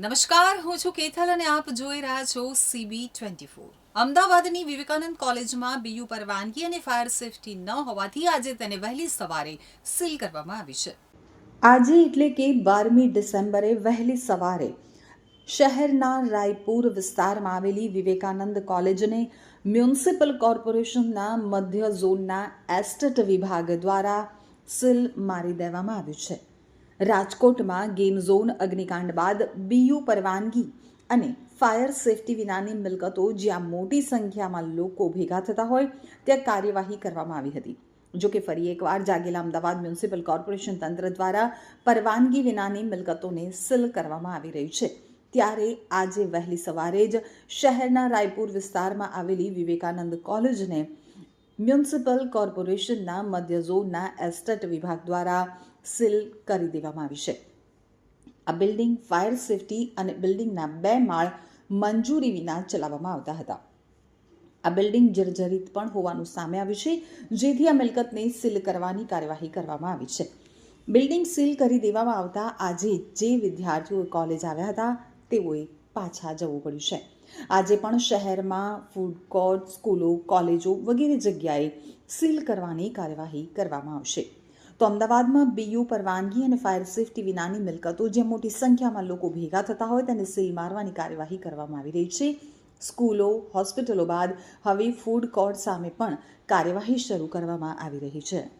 નમસ્કાર, હું છું કેથલ અને આપ જોઈ રહ્યા છો સીબી ટ્વેન્ટી ફોર અમદાવાદની વિવેકાનંદ કોલેજમાં બીયુ પરવાનગી અને ફાયર સેફટી ન હોવાથી આજે તેને વહેલી સવારે સીલ કરવામાં આવી છે. આજે એટલે કે બારમી ડિસેમ્બરે વહેલી સવારે શહેરના રાયપુર વિસ્તારમાં આવેલી વિવેકાનંદ કોલેજને મ્યુનિસિપલ કોર્પોરેશનના મધ્ય ઝોનના એસ્ટેટ વિભાગ દ્વારા સીલ મારી દેવામાં આવ્યું છે. રાજકોટમાં ગેમ ઝોન અગ્નિકાંડ બાદ બીયુ પરવાનગી અને ફાયર સેફટી વિનાની મિલકતો જ્યાં મોટી સંખ્યામાં લોકો ભેગા થતા હોય, ત્યાં કાર્યવાહી કરવામાં આવી હતી. જો કે ફરી એકવાર જાગેલા અમદાવાદ મ્યુનિસિપલ કોર્પોરેશન તંત્ર દ્વારા પરવાનગી વિનાની મિલકતોને સીલ કરવામાં આવી રહી છે. ત્યારે આજે વહેલી સવારે જ શહેરના રાયપુર વિસ્તારમાં આવેલી વિવેકાનંદ કોલેજને મ્યુનિસિપલ કોર્પોરેશનના મધ્ય ઝોનના એસ્ટેટ વિભાગ દ્વારા સીલ કરી દેવામાં આવી છે. આ બિલ્ડિંગ ફાયર સેફટી અને બિલ્ડિંગના બે માળ મંજૂરી વિના ચલાવવામાં આવતા હતા. આ બિલ્ડિંગ જર્જરિત પણ હોવાનું સામે આવ્યું છે, જેથી આ મિલકતને સીલ કરવાની કાર્યવાહી કરવામાં આવી છે. બિલ્ડિંગ સીલ કરી દેવામાં આવતા આજે જે વિદ્યાર્થીઓ કોલેજ આવ્યા હતા, તેઓએ પાછા જવું પડ્યું છે. આજે પણ શહેરમાં ફૂડ કોર્ટ સ્કૂલો, કોલેજો વગેરે જગ્યાએ સીલ કરવાની કાર્યવાહી કરવામાં આવશે. તો અમદાવાદમાં બીયુ, પરવાનગી અને ફાયર સેફટી વિનાની મિલકતો જે મોટી સંખ્યામાં લોકો ભેગા થતા હોય તેને સીલ મારવાની કાર્યવાહી કરવામાં આવી રહી છે. સ્કૂલો, હોસ્પિટલો બાદ હવે ફૂડ કોર્ટ સામે પણ કાર્યવાહી શરૂ કરવામાં આવી રહી છે.